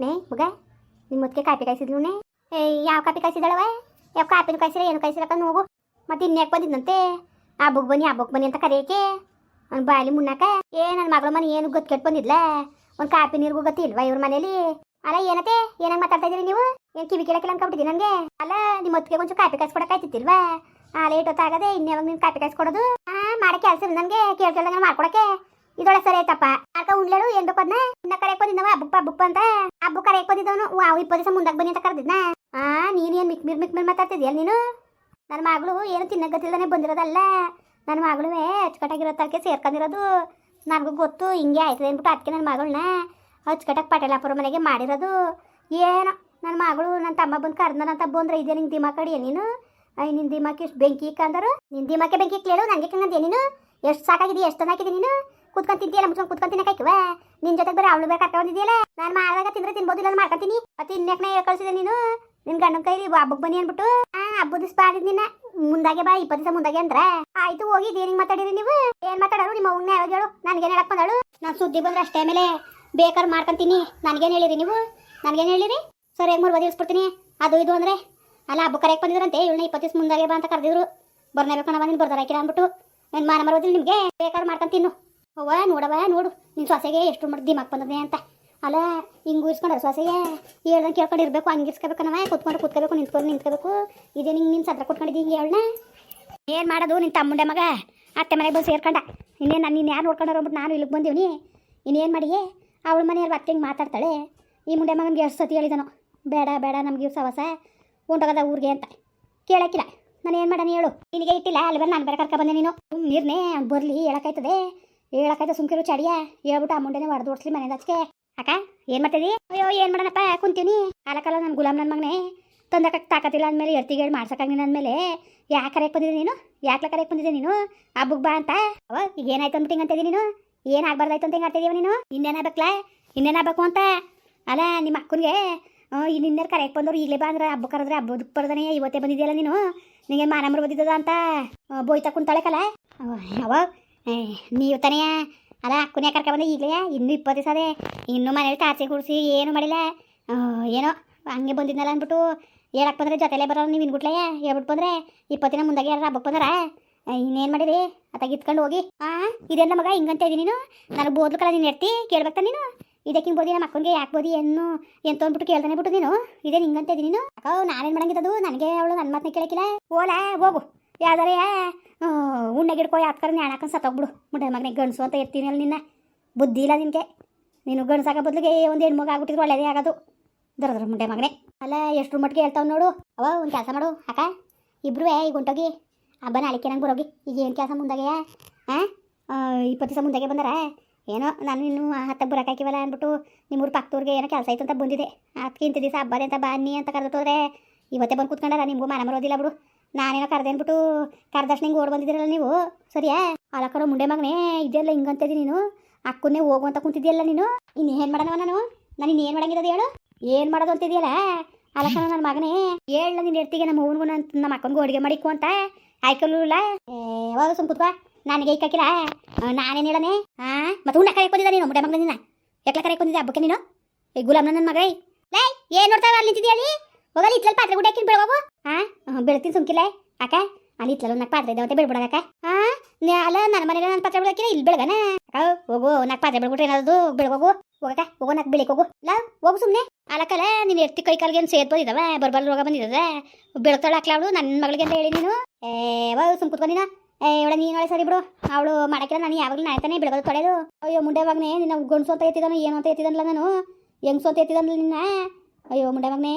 ನೇ ಮಗ ನಿಮ್ಮ ಮುದ್ಕೆ ಕಾಪಿ ಕಾಯಿಸಿದ್ಲು ನೇ ಏ ಯಾವ ಕಾಪಿ ಕಾಯಿಸಿದಳವ ಯಾವ ಕಾಪಿನ ಕಾಯಿಸಿರ ಏನು ಕಾಯಿಸಿರಕ್ಕ ಹೋಗು ಮತ್ತೆ ಇನ್ಯಾಕೆ ಬಂದಿದ್ದಂತೆ ಆ ಬುಕ್ ಬನ್ನಿ ಹಬ್ಬಕ್ಕೆ ಬನ್ನಿ ಅಂತ ಕರೆಯಕ್ಕೆ ಅವ್ನು ಬಾಯಲ್ಲಿ ಮುನ್ನಾಕ ಏ ನನ್ನ ಮಗಳ ಮನೆ ಏನು ಗೊತ್ತು ಕೆಟ್ಟು ಬಂದಿದ್ಲ ಒಂದು ಕಾಪಿ ನೀರಿಗೂ ಗೊತ್ತಿಲ್ವಾ ಇವ್ರ ಮನೇಲಿ ಅಲ್ಲ ಏನತ್ತೆ ಏನಾಗ ಮಾತಾಡ್ತಾ ಇದೀರಿ ನೀವು ಏನು ಕಿವಿ ಕೇಳಕ್ಕಿಲ್ಲ ಅನ್ಕೊಬಿಟ್ಟಿದ್ದೀನಿ ನನಗೆ ಅಲ್ಲ ನಿಮ್ಮ ಹೊತ್ತಿಗೆ ಒಂಚೂರು ಕಾಪಿ ಕಾಯಿಸ್ಕೊಡಕ್ಕಾಯ್ತಿತ್ತಿಲ್ವಾ ಆ ಲೇಟ್ ಹೊತ್ತಾಗದೆ ಇನ್ಯಾವಾಗ ನೀನು ಕಾಪಿ ಕಾಯಿಸ್ಕೊಡೋದು ಹಾಂ ಮಾಡಕ್ಕೆ ಕೆಲಸ ನನಗೆ ಕೇಳ್ಕೊಳ್ಳಂಗೆ ಮಾಡ್ಕೊಡಕ್ಕೆ ಇದೊಳೆ ಸರಿ ಆಯ್ತಪ್ಪ. ಅರ್ಕ ಉಂಡ್ಲಳು ಏನ್ ಬೇಕು ಅದನ್ನ ಇನ್ನ ಬುಕ್ ಬಂದಿದ್ದವ ಆ ಹಬ್ಬಪ್ಪ ಅಂತ? ಬುಕ್ ಕರೆಯಕ್ ಬಂದಿದ್ದವನು ಅವು ಇಪ್ಪತ್ತು ದಿವಸ ಮುಂದಾಗ ಬನ್ನಿ ಅಂತ ಕರೆದಿದ್ನ? ಆ, ನೀನು ಏನು ಮಿಕ್ ಮಿರ್ ಮಿಕ್ ಮಿರ್ ಮಾತಾಡ್ತಿದ್ಯಲ್ಲ ನೀನು? ನನ್ನ ಮಗಳು ಏನು ತಿನ್ನಗತ್ತಿಲ್ದಾನೆ ಬಂದಿರೋದಲ್ಲ. ನನ್ನ ಮಗಳುವೆ ಅಚ್ಚುಕಟ್ಟಾಗಿರೋ ತರಕೆ ಸೇರ್ಕೊಂಡಿರೋದು. ನನಗೂ ಗೊತ್ತು, ಹಿಂಗೆ ಆಯ್ತದೆ ಅಂದ್ಬಿಟ್ಟು ಅದಕ್ಕೆ ನನ್ನ ಮಗಳನ್ನ ಅಚ್ಚುಕಟ್ಟಾಗಿ ಪಟೇಲಾಪುರ ಮನೆಗೆ ಮಾಡಿರೋದು. ಏನೋ ನನ್ನ ಮಗಳು ನನ್ನ ತಮ್ಮ ಬಂದು ಕರ್ದನಂತ ಬಂದ್ರೆ ಇದೇ ನಿಂಗೆ ದಿಮಾಕ್ ಕಡಿಯ ನೀನು? ಐ ನಿನ್ನ ದಿಮಾಕ್ ಎಷ್ಟು ಬೆಂಕಿ ಇಕ್ಕಂದರು ನಿನ್ನ ದಿಮಾಕೆ ಬೆಂಕಿ ಇಕ್ಕಲೇಳು ನನಗೆ ಕಂಗಂದೆ ನೀನು? ಎಷ್ಟು ಸಾಕಾಗಿದೆ ಎಷ್ಟು ತಂದಾಕಿದೆ ನೀನು? ಕುತ್ಕೊಂಡ್ ತಿಂತೀಯಲ್ಲ ಮುಚ್ಕೊಂಡು ಕುತ್ಕೊಂಡ್ ನಿನ್ ಜೊತೆ ಬರೀ ಅವಳು ಬೇಕು ಕರ್ಕೊಂಡಿದ್ಯಲ್ಲ ನಾನು ಮಾಡಿದಾಗ ತಿಂದ್ರೆ ತಿನ್ಬೋದು ಇಲ್ಲ ಮಾಡ್ಕೊತೀನಿ. ಮತ್ತೆ ಇನ್ಯಾಕನೇ ಕಳ್ಸಿದೆ ನೀನು? ನಿನ್ ಗಂಡನ ಕೈಲಿ ಹಬ್ಬಕ್ಕೆ ಬನ್ನಿ ಅನ್ಬಿಟ್ಟು. ಆ, ಹಬ್ಬದ ದಿವಸ ಬಾಡಿದ್ ನಿನ್ನ ಮುಂದಾಗೆ ಬಾ ಇಪ್ಪತ್ತು ದಿವಸ ಮುಂದಾಗೆ ಅಂದ್ರ. ಆಯ್ತು, ಹೋಗಿ ಏನಿಗೆ ಮಾತಾಡಿರಿ ನೀವು? ಏನ್ ಮಾತಾಡೋರು? ನಿಮ್ಮ ಅವ್ನ ಯಾವಾಗ ಹೇಳು? ನನ್ಗೇನು ಹೇಳಕ್ ಬಂದಳು? ನಾನು ಸುದ್ದಿ ಬಂದ್ರೆ ಅಷ್ಟೇ ಮೇಲೆ ಬೇಕಾದ್ರೆ ಮಾಡ್ಕೊಂತೀನಿ. ನನ್ಗೇನು ಹೇಳಿರಿ ನೀವು? ನನ್ಗೇನು ಹೇಳಿರಿ? ಸರಿ ಮೂರು ಬದಿ ಇಳಿಸ್ಬಿಡ್ತೀನಿ. ಅದು ಇದು ಅಂದ್ರೆ. ಅಲ್ಲ ಹಬ್ಬ ಕರೆಯಕ್ಕೆ ಬಂದಿದ್ರಂತೆ. ಇವಳನ್ನ ಇಪ್ಪತ್ತು ದಿವಸ ಮುಂದಾಗೆ ಬಾ ಅಂತ ಕರೆದಿದ್ರು. ಬರ್ನೇಬೇಕಣ್ಣ ಬಂದಿನ ಬರ್ದಾರ ಹಾಕಿರ ಅಂದ್ಬಿಟ್ಟು ಏನು ಮಾನ ಮರೋದಿಲ್ಲ ನಿಮಗೆ? ಬೇಕಾದ್ರೆ ಮಾಡ್ಕೊಂಡು ತಿನ್ನು. ಅವ್ವ ನೋಡವ ನೋಡು. ನಿನ್ನ ಸೊಸೆಗೆ ಎಷ್ಟು ಮಾಡಿ ದಿಮಾಕ್ ಬಂದದೆ ಅಂತ. ಅಲ್ಲ, ಹಿಂಗೆ ಇರ್ಸ್ಕೊಂಡ್ರೆ ಸೊಸೆಗೆ? ಹೇಳ್ದಂಗೆ ಕೇಳ್ಕೊಂಡು ಇರಬೇಕು ಹಂಗೆ ಇರ್ಸ್ಕೋಬೇಕನವ ಕುತ್ಕೊಂಡು ಕೂತ್ಕೋಬೇಕು, ನಿಂತ್ಕೊಂಡು ನಿಂತ್ಕೋಬೇಕು. ಇದೇ ನಿಂಗೆ ನಿನ್ನ ಸತ್ರ ಕೊಟ್ಕೊಂಡಿದ್ದಿ ಹಿಂಗೆ ಹೇಳಣ್ಣ ಏನು ಮಾಡೋದು ನಿನ್ನ ತಮ್ಮುಂಡೆ ಮಗ? ಅತ್ತೆ ಮನೆಗೆ ಬಂದು ಸೇರ್ಕೊಂಡ. ಇನ್ನೇನು ನಾನು ನೀನು ಯಾರು ನೋಡ್ಕೊಂಡಾರ ಅಂದ್ಬಿಟ್ಟು ನಾನು ಇಲ್ಲಿಗೆ ಬಂದೀನಿ ಇನ್ನೇನು ಮಾಡಿಯೇ? ಅವಳ ಮನೆಯವ್ರು ಅತ್ತೆ ಹಿಂಗೆ ಮಾತಾಡ್ತಾಳೆ? ಈ ಮುಂಡೆ ಮಗನಿಗೆ ಎಷ್ಟು ಸತಿ ಹೇಳಿದನು. ಬೇಡ ಬೇಡ, ನಮ್ಗೆ ಇವ್ರು ಸವಸ. ಉಂಟೋಗದ ಊರಿಗೆ ಅಂತ. ಕೇಳಕ್ಕಿಲ್ಲ. ನಾನು ಏನು ಮಾಡೋಣ ಹೇಳು. ನಿನಗೆ ಇಟ್ಟಿಲ್ಲ ಅಲ್ಲಿ ಬಂದು ನಾನು ಬೇರೆ ಕರ್ಕ ಬಂದೆ ನೀನು? ನೀರ್ನೇ ಅವ್ನು ಬರಲಿ, ಹೇಳಕ್ಕಾಯ್ತದೆ. ಹೇಳಕ್ಕಾಯ್ತ ಸುಮ್ಕಿರು ಚಡಿಯ? ಹೇಳ್ಬಿಟ್ಟು ಆ ಮುಂಡೆನೆ ಹೊಡೆದು ಓಡಿಸ್ಲಿ ಮನೆ ಹಚ್ಕೆ ಅಕ್ಕ, ಏನು ಮಾಡ್ತಿದಿ ಅಯ್ಯೋ, ಏನು ಮಾಡೋಣಪ್ಪ? ಕುಂತೀನಿ. ಕಾಲಕಾಲ ನನ್ನ ಗುಲಾಮ್ ನನ್ನ ಮಗನೇ. ತಂದಕ್ಕೆ ತಾಕತ್ತಿಲ್ಲ ಅಂದಮೇಲೆ ಎರ್ತಿಗೆ ಹೇಳಿ ಮಾಡ್ಸಕ್ಕಾಗಿಲ್ಲ ಅಂದಮೇಲೆ. ಯಾಕೆ ಕರೆಯಕ್ಕೆ ಬಂದಿದೆ ನೀನು? ಯಾಕೆ ಕರೆಯಕ್ಕೆ ಬಂದಿದೆ ನೀನು? ಹಬ್ಬಕ್ಕೆ ಬಾ ಅಂತ. ಅವ, ಈಗ ಏನಾಯ್ತು ಅಂದ್ಬಿಟ್ಟು ಹಿಂಗೆ ಇದೀನಿ ನೀನು? ಏನು ಆಗ್ಬಾರ್ದಾಯ್ತು ಅಂತ ಹಿಂಗೆ ಆಡ್ತಿದೀವ ನೀನು? ಇನ್ನೇನಾಗಬೇಕಲ್ಲ ಇನ್ನೇನಾಗಬೇಕು ಅಂತ? ಅಲ್ಲ, ನಿಮ್ಮ ಅಕ್ಕನಿಗೆ ಇನ್ನಿನ್ನೇರು ಕರೆಯಕ್ಕೆ ಬಂದವ್ರು ಈಗಲೇ ಬಾ ಅಂದ್ರೆ ಹಬ್ಬ ಕರೆದ್ರೆ ಹಬ್ಬದಕ್ಕೆ ಬರ್ದಾನೆ ಇವತ್ತೇ ಬಂದಿದೆಯಲ್ಲ ನೀನು? ನಿಂಗೆ ಮಾನಮ್ರು ಬಂದಿದ್ದದ ಅಂತ ಬೋಯ್ತಾ ಕುಂತಾಳೆ ಅವ ನೀವು ತಾನೇ ಅಲ್ಲ ಅಕ್ಕನೇ ಕರ್ಕ ಬಂದೆ ಈಗಲೇ ಇನ್ನೂ ಇಪ್ಪತ್ತು ದಿವಸ ಅದೇ. ಇನ್ನೂ ಮನೇಲಿ ಕಾಚಿ ಕೂಡಿಸಿ ಏನು ಮಾಡಿಲ್ಲ. ಏನೋ, ಹಂಗೆ ಬಂದಿದ್ನಲ್ಲ ಅಂದ್ಬಿಟ್ಟು ಹೇಳಕ್ಕೆ ಬಂದರೆ ಜೊತೆಲೇ ಬರೋರು ನೀವು ಇನ್ಬಿಟ್ಲೆ ಹೇಳ್ಬಿಟ್ಟು ಬಂದ್ರೆ ಇಪ್ಪತ್ತಿನ ಮುಂದಾಗೆ ಯಾರು ಹಬ್ಬಕ್ಕೆ ಬಂದಾರ? ಇನ್ನೇನು ಮಾಡಿರಿ ಅತ್ತಾಗ ಇತ್ಕೊಂಡು ಹೋಗಿ. ಆ ಇದೆಲ್ಲ ಮಗ ಹಿಂಗಂತ ಇದ್ದೀನಿ ನೀನು? ನನಗೆ ಬೋದ್ಲು ಕಲ ನೀನು ಎಡ್ತಿ ಕೇಳ್ಬೇಕಾ ನೀನು? ಇದಕ್ಕೆ ಬೋದಿ? ನಮ್ಮ ಅಕ್ಕನಿಗೆ ಯಾಕೆ ಬೋದಿ? ಏನು ಎಂತ ಅಂದ್ಬಿಟ್ಟು ಕೇಳ್ತಾನೆ ಬಿಟ್ಟು ನೀನು? ಇದೇನು ಹಿಂಗಂತ ಇದ್ದೀನಿ ನೀನು? ಅಕ್ಕ ನಾನೇನು ಮಾಡಂಗಿದ್ದದು? ನನಗೆ ಅವಳು ನನ್ನ ಮಾತನ್ನ ಕೇಳಕ್ಕಿಲ್ಲ ಓಲಾ, ಹೋಗು. ಯಾವ್ದಾರ ಉಣ್ಣಗಿಡ್ಕೋ ಯಾತ್ಕರ ನ್ಯಾಣಕನ್ ಸತ್ತೋಗ್ಬಿಡು ಮುಂಡೆ ಮಗನೇ ಗಣಸು ಅಂತ ಎತ್ತೀನಿ ಅಲ್ಲಿ ನಿನ್ನ. ಬುದ್ಧಿ ಇಲ್ಲ ನಿನಗೆ. ನೀನು ಗಂಡಸಾಗ ಬದಲಿಗೆ ಒಂದು ಹೆಣ್ಮಗ ಆಗ್ಬಿಟ್ಟಿದ್ರು ಒಳ್ಳೇದೇ ಆಗೋದು. ದರದ್ರ ಮುಂಡೆ ಮಗನೇ. ಅಲ್ಲ ಎಷ್ಟು ಮಟ್ಟಿಗೆ ಹೇಳ್ತಾವ್ ನೋಡು. ಅವ ಒಂದು ಕೆಲಸ ಮಾಡು, ಅಕ್ಕ. ಇಬ್ರು ಈಗ ಹೊಂಟೋಗಿ. ಹಬ್ಬ ನಾಳಿಕೆ ನಂಗೆ ಬರೋಗಿ. ಈಗ ಏನು ಕೆಲಸ ಮುಂದಾಗೆ ಹಾಂ? ಇಪ್ಪತ್ತು ದಿವಸ ಮುಂದಾಗೆ ಬಂದಾರ? ಏನೋ, ನಾನು ಇನ್ನು ಹತ್ತಕ್ಕೆ ಬರೋಕಾಕಿವಲ್ಲ ಅಂದ್ಬಿಟ್ಟು ನಿಮ್ಮೂರು ಪಕ್ಕದವ್ರಿಗೆ ಏನೋ ಕೆಲಸ ಆಯ್ತು ಅಂತ ಬಂದಿದೆ. ಅದಕ್ಕೆ ಇಂಥ ದಿವಸ ಹಬ್ಬದೇ ಅಂತ ಬನ್ನಿ ಅಂತ ಕರೆದೋದ್ರೆ ಇವತ್ತೇ ಬಂದು ಕೂತ್ಕೊಂಡಾರ, ನಿಮಗೂ ಮನ ಬರೋದಿಲ್ಲ ಬಿಡು. ನಾನೇನೋ ಕರೆದೇನ್ಬಿಟ್ಟು ಕರೆದಷ್ಟು ಓಡ್ ಬಂದಿದ್ದೀರಲ್ಲ ನೀವು? ಸರಿಯಾ? ಅಲಕ್ಕರ ಮುಂಡೆ ಮಗನೇ, ಇದೆಲ್ಲ ಹಿಂಗಂತದಿ ನೀನು? ಅಕ್ಕನ್ನೇ ಹೋಗು ಅಂತ ಕುಂತಿದ್ಯಲ್ಲ ನೀನು ಏನು ಮಾಡೋಣವ ನಾನು? ನಾನು ಇನ್ನೇನು ಮಾಡಂಗಿರೋದು ಹೇಳು? ಏನು ಮಾಡೋದು ಅಂತಿದೆಯಲ್ಲ ಅಲಕನ ನನ್ನ ಮಗನೇ ಹೇಳ ನಿನ್ನ ಇರ್ತೀಗ ನಮ್ಮ ಅಂತ ನಮ್ಮ ಅಕ್ಕನಿಗೂ ಅಡುಗೆ ಮಾಡಿಕ್ಕು ಅಂತ. ಆಯ್ಕಲ್ಲೂ ಇಲ್ಲ ಯಾವಾಗ ಸುಮ್ ಕುತ್ಕೋ. ನನಗೆ ಈಕಾಕಿಲ್ಲ ನಾನೇನು ಹೇಳನೆ? ಹಾಂ ಮತ್ತೆ ಉಣ್ಣ ಕರೆಯಕ್ಕೆ ಬಂದಿದ್ದ ನೀನು, ಮುಂಡೆ ಮಗನ ನಿನ್ನ ಎಕ್ಲ ಕರೆಯಕ್ಕೆ ಬಂದಿದ್ದೆ ಹಬ್ಬಕ್ಕೆ ನೀನು? ಈ ಗುಲಾಮ್ ನನ್ನ ಮಗೈ. ಲೈ, ಏನು ನೋಡ್ತಾವ ಅಲ್ಲಿ ಅಲ್ಲಿ? ಹೋಗಲ್ಲ ಇಟ್ಲಲ್ಲಿ ಪಾತ್ರೆ ಗುಡ್ಡ ಹಾಕಿನ ಬೆಳಗೋಗು ಹಾಂ ಬೆಳತೀನಿ ಸುಮ್ಕಿಲ್ಲ ಅಕ್ಕ, ಅಲ್ಲಿ ಇತ್ತಲ್ಲ ನಾಲ್ಕು ಪಾತ್ರೆ ಇದಾವಂತೆ ಅಕ್ಕ. ಹಾ ಅಲ್ಲ ನನ್ನ ಮನೇಲಿ ನನ್ನ ಪಾತ್ರೆ ಬಿಡಕ್ಕಿನ ಇಲ್ಲಿ ಬೆಳಗನ? ಅಕ್ಕ, ಹೋಗು ನಾಲ್ಕು ಪಾತ್ರೆ ಬಿಡ್ಬಿಟ್ರೆ ಏನಾದ್ರು ಬೆಳಗೋಗು ಹೋಗಕ್ಕ ಹೋಗೋ ನಾಲ್ಕು ಬೆಳಿಗ್ಗೆ ಹೋಗು. ಲ, ಹೋಗು ಸುಮ್ಮನೆ ಅಲಕ್ಕಲ್ಲ ನೀನು ಎತ್ತಿ ಕೈ ಕಾಲಿಗೆ ಏನು ಸೇದ್ ಬಂದಿದ್ದಾವ ಬರ್ಬಲ್ ರೋಗ ಬಂದಿದ್ದಾವೆ ಬೆಳತಾಳೆ ಅವಳು ನನ್ನ ಮಗಳಿಗೆ ಅಂತ ಹೇಳಿ ನೀನು. ಏ ಸುಮ್ ಕುತ್ಕೊ ನೀನು. ಏ, ಇವಳ, ನೀನು ಸರಿ ಬಿಡು. ಅವಳು ಮಾಡಕ್ಕಿಲ್ಲ, ನಾನು ಯಾವಾಗಲೂ ನಾಯ್ತಾನೆ ಬೆಳಗೋದು ತೊಳೆದು. ಅಯ್ಯೋ, ಮುಂಡೆ ಮಗನೇ, ನಿನ್ನ ಗಂಡಸು ಅಂತ ಎತ್ತಿದಾನು, ಏನು ಅಂತ ಎತ್ತಿದನಲ್ಲ ನಾನು. ಹೆಂಗಸು ಅಂತ ಎತ್ತಿದನಲ್ಲ ನಿನ್ನ. ಅಯ್ಯೋ, ಮುಂಡೆ ಮಗನೇ.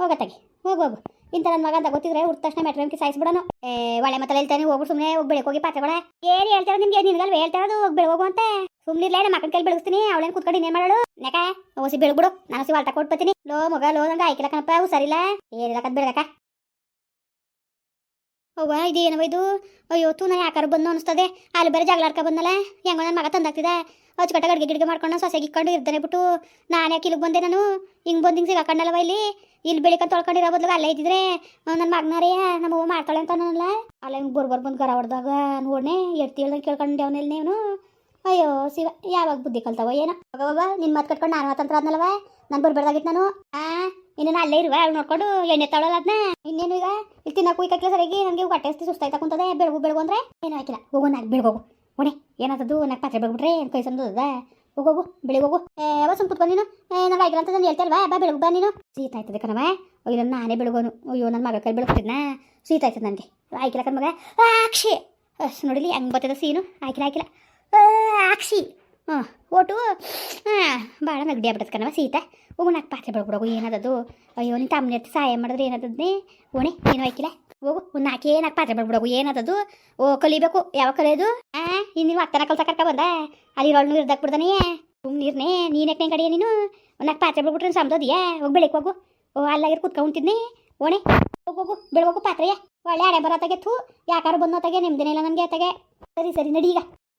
ಹೋಗತ್ತಾಗಿ ಹೋಗು ಹೋಗು. ಇಂತ ನನ್ನ ಮಗ ಅಂತ ಗೊತ್ತಿದ್ರೆ ಹುಟ್ಟ ತಕ್ಷಣ ಮೆಟ್ರನ್ಗೆ ಸಾಯಿಸ್ಬಿಡೋನು. ಏ, ಒಳ್ಳೆ ಮತ್ತೆ ಹೇಳ್ತಾನೆ, ಹೋಗು ಸುಮ್ಮನೆ ಹೋಗಿ ಹೋಗಿ ಪಾತ್ರೆಗಳ. ಏನು ಹೇಳ್ತಾರೆ ನಿಮ್ಗೆ? ನಿನ್ಗಲ್ವ ಹೇಳ್ತಾರದು ಹೋಗಿ ಬೆಳಗೋಗು ಅಂತ. ಸುಮ್ಮನಿರ್ಲೇ ನಮ್ಮ ಮಕ್ಕಳ ಕೈ ಬೆಳಗಿಸ್ತೀನಿ. ಅವಳೇನು ಕುತ್ಕೊಂಡು ಇನ್ನೇನು ಮಾಡೋಳು? ನೆಕ, ಓಸಿ ಬೆಳಗ್ಬಿಡು. ನಾನು ಸಿ ವಾಲ್ಟ ಕೊಟ್ಬತ್ತೀನಿ ಲೋ, ಮಗ, ಲೋ, ನಂಗೆ ಆಯ್ಕಿಲ್ಲ ಕಣಪ್ಪ ಹುಷಾರಿಲ್ಲ ಏನಿಲ್ಲ ಕದ್ ಬೆಳಗಕ್ಕ ಅವ್ವ ಇದು ಏನವ ಇದು? ಅಯ್ಯೋ, ತೂ ನಾನು ಯಾಕಾರ ಬಂದು ಅನಿಸ್ತದೆ. ಅಲ್ಲಿ ಬೇರೆ ಜಗಳಾಡ್ಕ ಬಂದಲ್ಲ. ಹೆಂಗೋ ನನ್ನ ಮಗ ತಂದಾಗ್ತಿದೆ ಅಚ್ಚುಕಟ್ಟಾಗ ಅಡುಗೆ ಗಿಡಗೆ ಮಾಡ್ಕೊಂಡು ಸೊಸೆಗೆ ಇಕ್ಕೊಂಡು ಇರ್ತಾನೆ ಬಿಟ್ಟು. ನಾನು ಯಾಕೆ ಇಲ್ಲಿಗೆ ಬಂದೆ ನಾನು? ಹಿಂಗೆ ಬಂದು ಹಿಂಗೆ ಸಿಗಾಕೊಂಡಲ್ವ ಇಲ್ಲಿ? ಇಲ್ಲಿ ಬೆಳಿಕ ತೊಳ್ಕೊಂಡಿರೋ ಬದಲು ಅಲ್ಲೇ ಇದ್ದಿದ್ರೆ ನನ್ನ ಮಗನಾರೇ, ನಮ್ಮ ಅವ್ವ ಮಾಡ್ತಾಳೆ ಅಂತ ಅಲ್ಲ ಹಿಂಗೆ ಬರ್ಬರ್ ಬಂದು ಗರ ಹೊಡೆದಾಗ ನೋಡಿನೆ, ಎಡ್ತಿ ಹೇಳ್ದಂಗೆ ಕೇಳ್ಕೊಂಡೆ ಅವನಲ್ಲಿ ಅಯ್ಯೋ ಶಿವ ಯಾವಾಗ ಬುದ್ಧಿ ಕಲ್ತವ ಏನೋ. ಹೋಗವ ನಿನ್ನ ಮಾತು ಕಟ್ಕೊಂಡು ನಾನು ಮಾತಂತ್ರ ಆದ್ನಲ್ವ ನಾನು ಬರ್ಬೇಡ್ದಾಗಿತ್ತು ನಾನು. ಆ ಇನ್ನೇನು ಅಲ್ಲೇ ಇರುವ, ಅವ್ಳು ನೋಡ್ಕೊಂಡು ಎಣ್ಣೆ ತಗೊಳ್ಳಲ್ಲ ಅದನ್ನ ಇನ್ನೇನು ಈಗ? ಇಲ್ಲಿ ತಿನ್ನಕ್ಕೆ ಸರಿಯಾಗಿ ನನಗೆ ಹೊಟ್ಟೆ ಸುಸ್ತಾಯ್ತಾ ಬೆಳಗು ಬೆಳಗು ಅಂದ್ರೆ ಏನೂ ಆಯ್ತಿಲ್ಲ ಹೋಗು ನಾಲ್ಕು ಬೆಳಗೋಗು ಓಣೆ ಏನಾದದ್ದು ನಾಲ್ಕು ಪಾತ್ರೆ ಬಗ್ಬಿಟ್ರೆ ಕೈ ಸಂದದ ಹೋಗೋಗು ಬೆಳಿಗ್ಗೆ ಹೋಗು ಯಾವ ಸುಮ್ ಕುತ್ಕೊಂಡು ನೀನು? ನಾವು ಆಗಿಲ್ಲ ಅಂತ ನಾನು ಹೇಳ್ತಲ್ವಾ ಬಾ, ಬೆಳಗು ಬಾ ನೀನು. ಶೀತ ಆಯ್ತದೆ ಕಣವ ಅಯ್ಯೋ ನಾನೇ ಬೆಳಗೋನು. ಅಯ್ಯೋ ನನ್ನ ಮಗ ಕೈ ಬೆಳಗ್ತಿದ್ನ ಶೀತ ಆಯ್ತದೆ ನನಗೆ. ಆಯ್ಕಿಲ್ಲ ಕಣ ಮಗ. ಆಕ್ಷಿ ಅಷ್ಟು ನೋಡಿಲಿ ಹಂಗೆ ಬರ್ತದ ಸೀನು. ಆಯ್ಕಿಲ್ಲ ಆಯ್ಕಿಲ್ಲ. ಆಕ್ಷಿ ಹಾಂ ಒಟ್ಟು ಹಾಂ ಭಾಳ ನಗಡಿ ಆಗ್ಬಿಡತ್ ಕಣವ ಸೀತಾ. ಹೋಗು ನಾಲ್ಕು ಪಾತ್ರೆ ಬೆಳಗ್ಬಿಡೋಗು ಏನದದು? ಅಯ್ಯೋ, ನೀನು ತಮ್ಮನೆ ಸಹಾಯ ಮಾಡಿದ್ರೆ ಏನದದ್ನೇ? ಓಣಿ ಏನು ಆಯ್ಕಿಲ್ಲ ಹೋಗು, ಒಂದು ನಾಲ್ಕೇ ನಾಲ್ಕು ಪಾತ್ರೆ ಬೆಳಗ್ಬಿಡೋಗು ಏನದದು? ಓ, ಕಲಿಬೇಕು, ಯಾವಾಗ ಕಲಿಯೋದು? ಆ ಇನ್ನು ನೀವು ಅತ್ತನ ಕಲ್ಸ ಕರ್ಕ ಬಂದ? ಅಲ್ಲಿ ಇರೋಳು ನೀರು ಬಿಡ್ದಾನೆ? ಸುಮ್ ನೀರ್ನೇ, ನೀನು ಯಾಕೆ ಕಡಿಯ ನೀನು? ಒಂದು ನಾಲ್ಕು ಪಾತ್ರೆ ಬಿಡ್ಬಿಟ್ರೆ ಸಮದೋದಿಯಾ? ಹೋಗಿ ಬೆಳಿಕ್ ಹೋಗು. ಓ ಅಲ್ಲಾಗಿರ್ ಕುತ್ಕೊಂತಿದ್ನಿ ಓಣೆ ಹೋಗು ಹೋಗು ಬೆಳಗೋಗು ಪಾತ್ರೆಯ ಒಳ್ಳೆ ಹಣೆ ಬರತ್ತಾಗೆ ಥೂ, ಯಾಕಾರು ಬಂದೋ ತಗೆ ನೆಮ್ಮದಿನೇ ಇಲ್ಲ ನನಗೆ ತಗೆ ಸರಿ ಸರಿ, ನಡಿ ಈಗ.